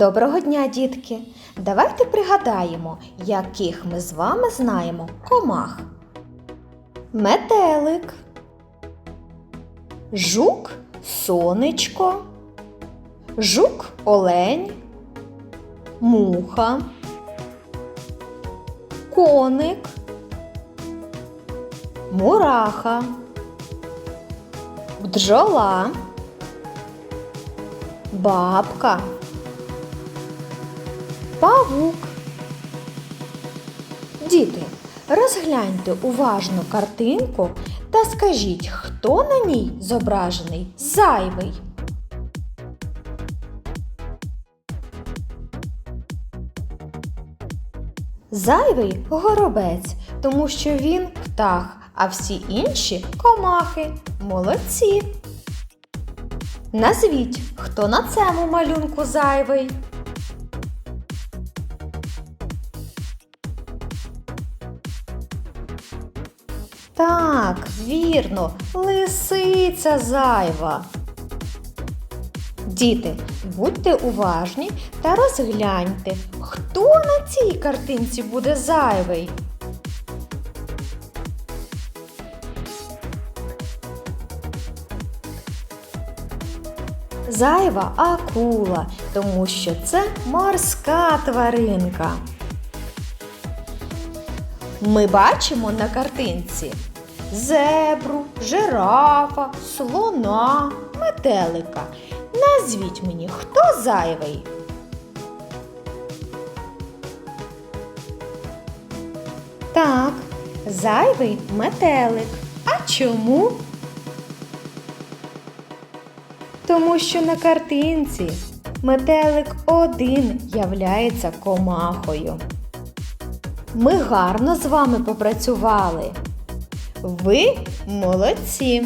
Доброго дня, дітки! Давайте пригадаємо, яких ми з вами знаємо комах. Метелик, жук сонечко, жук олень, муха, коник, мураха, бджола, бабка. Павук. Діти, розгляньте уважно картинку та скажіть, хто на ній зображений зайвий. Зайвий горобець, тому що він птах, а всі інші комахи. Молодці. Назвіть, хто на цьому малюнку зайвий. Так, вірно, лисиця зайва. Діти, будьте уважні та розгляньте, хто на цій картинці буде зайвий. Зайва акула, тому що це морська тваринка. Ми бачимо на картинці зебру, жирафа, слона, метелика. Назвіть мені, хто зайвий? Так, зайвий метелик. А чому? Тому що на картинці метелик один являється комахою. Ми гарно з вами попрацювали. Ви молодці!